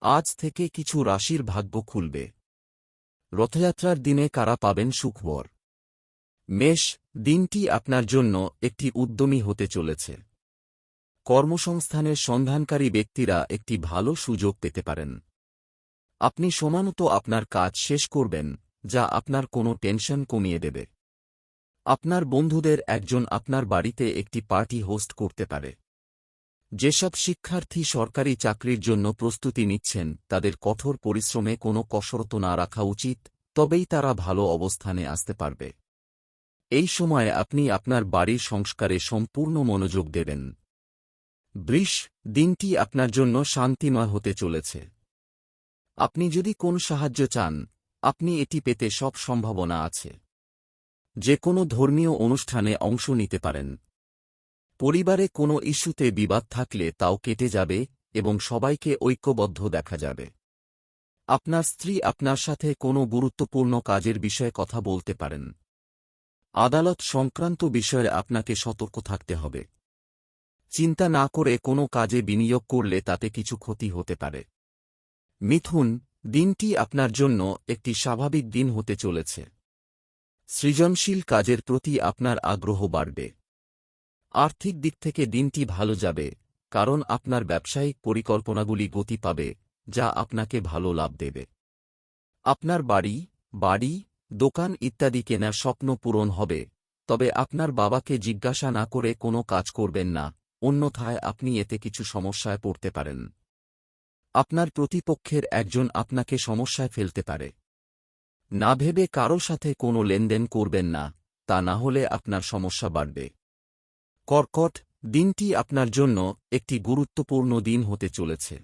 আজ থেকে কিছু রাশির ভাগ্য খুলবে। রথযাত্রার দিনে কারা পাবেন সুখবর? মেষ, দিনটি আপনার জন্য একটি উদ্যমী হতে চলেছে। কর্মসংস্থানের সন্ধানকারী ব্যক্তিরা একটি ভালো সুযোগ পেতে পারেন। আপনি সমানত আপনার কাজ শেষ করবেন, যা আপনার কোনো টেনশন কমিয়ে দেবে। আপনার বন্ধুদের একজন আপনার বাড়িতে একটি পার্টি হোস্ট করতে পারে। যেসব শিক্ষার্থী সরকারি চাকরির জন্য প্রস্তুতি নিচ্ছেন, তাদের কঠোর পরিশ্রমে কোনো কসরত না রাখা উচিত, তবেই তারা ভালো অবস্থানে আসতে পারবে। এই সময়ে আপনি আপনার বাড়ির সংস্কারে সম্পূর্ণ মনোযোগ দেবেন। বৃষ, দিনটি আপনার জন্য শান্তিময় হতে চলেছে। আপনি যদি কোন সাহায্য চান, আপনি এটি পেতে সব সম্ভাবনা আছে। যে কোনো ধর্মীয় অনুষ্ঠানে অংশ নিতে পারেন। পরিবারে কোনো ইস্যুতে বিবাদ থাকলে তাও কেটে যাবে এবং সবাইকে ঐক্যবদ্ধ দেখা যাবে। আপনার স্ত্রী আপনার সাথে কোনো গুরুত্বপূর্ণ কাজের বিষয়ে কথা বলতে পারেন। আদালত সংক্রান্ত বিষয়ে আপনাকে সতর্ক থাকতে হবে। চিন্তা না করে কোনো কাজে বিনিয়োগ করলে তাতে কিছু ক্ষতি হতে পারে। মিথুন, দিনটি আপনার জন্য একটি স্বাভাবিক দিন হতে চলেছে। সৃজনশীল কাজের প্রতি আপনার আগ্রহ বাড়বে। আর্থিক দিক থেকে দিনটি ভালো যাবে, কারণ আপনার ব্যবসায়িক পরিকল্পনাগুলি গতি পাবে, যা আপনাকে ভালো লাভ দেবে। আপনার বাড়ি বাড়ি, দোকান ইত্যাদি কেনার স্বপ্ন পূরণ হবে, তবে আপনার বাবাকে জিজ্ঞাসা না করে কোনো কাজ করবেন না, অন্যথায় আপনি এতে কিছু সমস্যায় পড়তে পারেন। আপনার প্রতিপক্ষের একজন আপনাকে সমস্যায় ফেলতে পারে। না ভেবে কারও সাথে কোনো লেনদেন করবেন না, তা না হলে আপনার সমস্যা বাড়বে। কর্কট, দিনটি আপনার জন্য একটি গুরুত্বপূর্ণ দিন হতে চলেছে।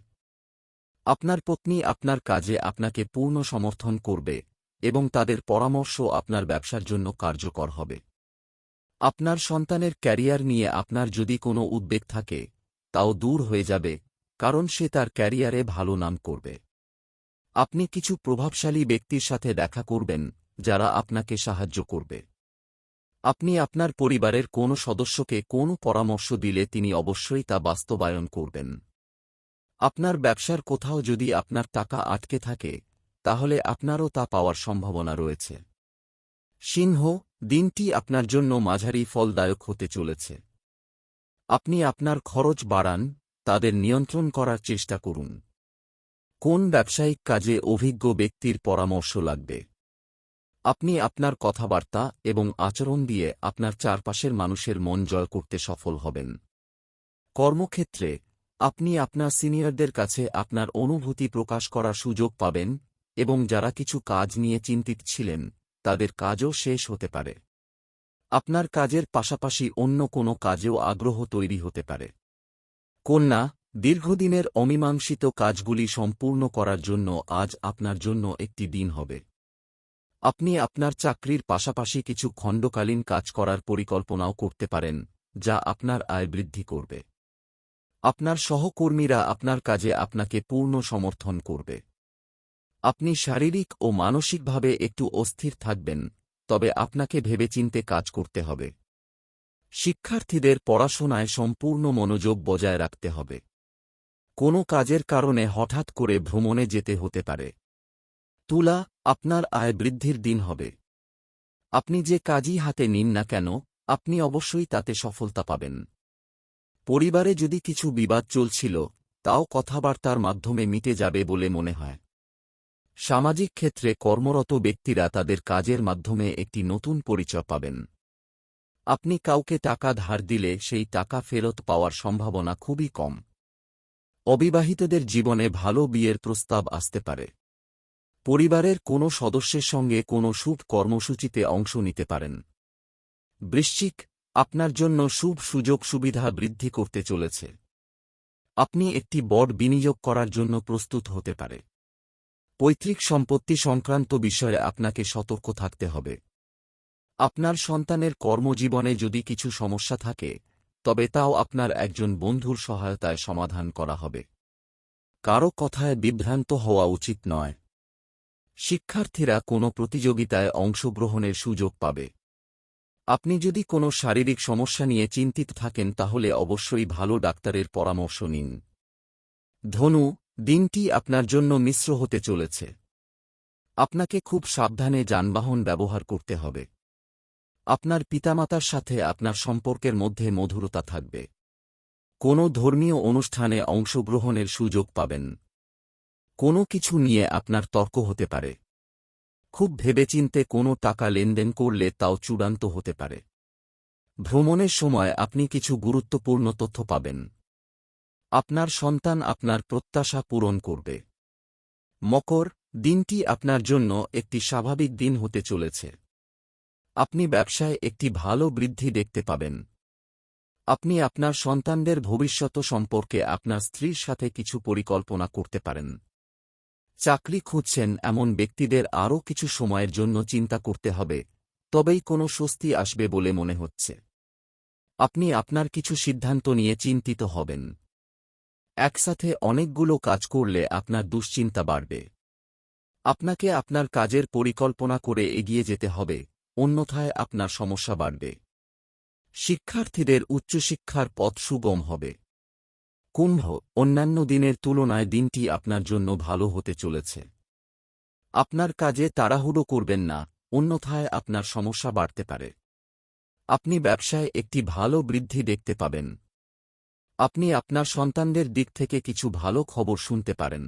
আপনার পত্নী আপনার কাজে আপনাকে পূর্ণ সমর্থন করবে এবং তাদের পরামর্শ আপনার ব্যবসার জন্য কার্যকর হবে। আপনার সন্তানের ক্যারিয়ার নিয়ে আপনার যদি কোনো উদ্বেগ থাকে, তাও দূর হয়ে যাবে, কারণ সে তার ক্যারিয়ারে ভালো নাম করবে। আপনি কিছু প্রভাবশালী ব্যক্তির সাথে দেখা করবেন, যারা আপনাকে সাহায্য করবে। আপনি আপনার পরিবারের কোনো সদস্যকে কোনো পরামর্শ দিলে তিনি অবশ্যই তা বাস্তবায়ন করবেন। আপনার ব্যবসার কোথাও যদি আপনার টাকা আটকে থাকে, তাহলে আপনারও তা পাওয়ার সম্ভাবনা রয়েছে। সিংহ, দিনটি আপনার জন্য মাঝারি ফলদায়ক হতে চলেছে। আপনি আপনার খরচ বাড়ান, তাদের নিয়ন্ত্রণ করার চেষ্টা করুন। কোন ব্যবসায়িক কাজে অভিজ্ঞ ব্যক্তির পরামর্শ লাগবে? আপনি আপনার কথাবার্তা এবং আচরণ দিয়ে আপনার চারপাশের মানুষের মন জয় করতে সফল হবেন। কর্মক্ষেত্রে, আপনি আপনার সিনিয়রদের কাছে আপনার অনুভূতি প্রকাশ করার সুযোগ পাবেন এবং যারা কিছু কাজ নিয়ে চিন্তিত ছিলেন, তাদের কাজও শেষ হতে পারে। আপনার কাজের পাশাপাশি অন্য কোনো কাজেও আগ্রহ তৈরি হতে পারে। কন্যা, দীর্ঘদিনের অমীমাংসিত কাজগুলি সম্পূর্ণ করার জন্য আজ আপনার জন্য একটি দিন হবে। আপনি আপনার চাকরির পাশাপাশি কিছু খণ্ডকালীন কাজ করার পরিকল্পনাও করতে পারেন, যা আপনার আয় বৃদ্ধি করবে। আপনার সহকর্মীরা আপনার কাজে আপনাকে পূর্ণ সমর্থন করবে। আপনি শারীরিক ও মানসিকভাবে একটু অস্থির থাকবেন, তবে আপনাকে ভেবেচিন্তে কাজ করতে হবে। শিক্ষার্থীদের পড়াশোনায় সম্পূর্ণ মনোযোগ বজায় রাখতে হবে। কোনো কাজের কারণে হঠাৎ করে ভ্রমণে যেতে হতে পারে। তুলা আপনার আয় বৃদ্ধির দিন হবে। আপনি যে কাজই হাতে নিন না কেন, আপনি অবশ্যই তাতে সফলতা পাবেন। পরিবারে যদি কিছু বিবাদ চলছিল, তাও কথাবার্তার মাধ্যমে মিটে যাবে বলে মনে হয়। সামাজিক ক্ষেত্রে কর্মরত ব্যক্তিরা তাদের কাজের মাধ্যমে একটি নতুন পরিচয় পাবেন। আপনি কাউকে টাকা ধার দিলে সেই টাকা ফেরত পাওয়ার সম্ভাবনা খুবই কম। অবিবাহিতদের জীবনে ভালো বিয়ের প্রস্তাব আসতে পারে। পরিবারের কোনো সদস্যের সঙ্গে কোনো শুভ কর্মসূচিতে অংশ নিতে পারেন। বৃশ্চিক, আপনার জন্য শুভ সুযোগ সুবিধা বৃদ্ধি করতে চলেছে। আপনি একটি বড় বিনিয়োগ করার জন্য প্রস্তুত হতে পারে। পৈতৃক সম্পত্তি সংক্রান্ত বিষয়ে আপনাকে সতর্ক থাকতে হবে। আপনার সন্তানের কর্মজীবনে যদি কিছু সমস্যা থাকে, তবে তাও আপনার একজন বন্ধুর সহায়তায় সমাধান করা হবে। কারও কথায় বিভ্রান্ত হওয়া উচিত নয়। শিক্ষার্থীরা কোনো প্রতিযোগিতায় অংশগ্রহণের সুযোগ পাবে। আপনি যদি কোনো শারীরিক সমস্যা নিয়ে চিন্তিত থাকেন, তাহলে অবশ্যই ভালো ডাক্তারের পরামর্শ নিন। ধনু, দিনটি আপনার জন্য মিশ্র হতে চলেছে। আপনাকে খুব সাবধানে যানবাহন ব্যবহার করতে হবে। আপনার পিতামাতার সাথে আপনার সম্পর্কের মধ্যে মধুরতা থাকবে। কোনো ধর্মীয় অনুষ্ঠানে অংশগ্রহণের সুযোগ পাবেন। কোনো কিছু নিয়ে আপনার তর্ক হতে পারে। খুব ভেবেচিন্তে কোনো টাকা লেনদেন করলে তাও চূড়ান্ত হতে পারে। ভ্রমণের সময় আপনি কিছু গুরুত্বপূর্ণ তথ্য পাবেন। আপনার সন্তান আপনার প্রত্যাশা পূরণ করবে। মকর, দিনটি আপনার জন্য একটি স্বাভাবিক দিন হতে চলেছে। আপনি ব্যবসায় একটি ভালো বৃদ্ধি দেখতে পাবেন। আপনি আপনার সন্তানদের ভবিষ্যৎ সম্পর্কে আপনার স্ত্রীর সাথে কিছু পরিকল্পনা করতে পারেন। চাকরি খুঁজছেন এমন ব্যক্তিদের আরও কিছু সময়ের জন্য চিন্তা করতে হবে, তবেই কোনো স্বস্তি আসবে বলে মনে হচ্ছে। আপনি আপনার কিছু সিদ্ধান্ত নিয়ে চিন্তিত হবেন। একসাথে অনেকগুলো কাজ করলে আপনার দুশ্চিন্তা বাড়বে। আপনাকে আপনার কাজের পরিকল্পনা করে এগিয়ে যেতে হবে, অন্যথায় আপনার সমস্যা বাড়বে। শিক্ষার্থীদের উচ্চশিক্ষার পথ সুগম হবে। কুম্ভ অন্যান্য দিনের তুলনায় দিনটি আপনার জন্য ভালো হতে চলেছে। আপনার কাজে তাড়াহুড়ো করবেন না, অন্যথায় আপনার সমস্যা বাড়তে পারে। আপনি ব্যবসায় একটি ভালো বৃদ্ধি দেখতে পাবেন। আপনি আপনার সন্তানদের দিক থেকে কিছু ভালো খবর শুনতে পারেন।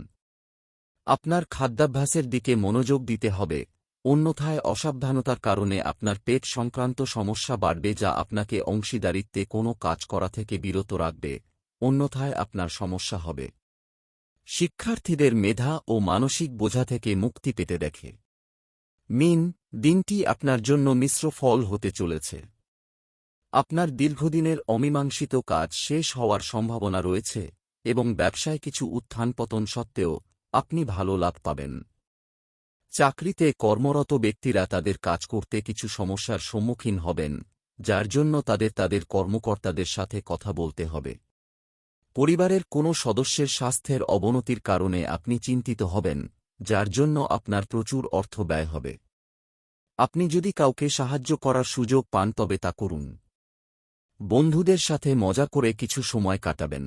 আপনার খাদ্যাভ্যাসের দিকে মনোযোগ দিতে হবে, অন্যথায় অসাবধানতার কারণে আপনার পেট সংক্রান্ত সমস্যা বাড়বে যা আপনাকে অংশীদারিত্বে কোনো কাজ করা থেকে বিরত রাখবে। অন্যথায় আপনার সমস্যা হবে। শিক্ষার্থীদের মেধা ও মানসিক বোঝা থেকে মুক্তি পেতে দেখে। মিন, দিনটি আপনার জন্য মিশ্র ফল হতে চলেছে। আপনার দীর্ঘদিনের অমীমাংসিত কাজ শেষ হওয়ার সম্ভাবনা রয়েছে এবং ব্যবসায় কিছু উত্থান পতন সত্ত্বেও আপনি ভালো লাভ পাবেন। চাকরিতে কর্মরত ব্যক্তিরা তাদের কাজ করতে কিছু সমস্যার সম্মুখীন হবেন, যার জন্য তাদের তাদের কর্মকর্তাদের সাথে কথা বলতে হবে। পরিবারের কোনো সদস্যের স্বাস্থ্যের অবনতির কারণে আপনি চিন্তিত হবেন, যার জন্য আপনার প্রচুর অর্থ ব্যয় হবে। আপনি যদি কাউকে সাহায্য করার সুযোগ পান তবে তা করুন। বন্ধুদের সাথে মজা করে কিছু সময় কাটাবেন।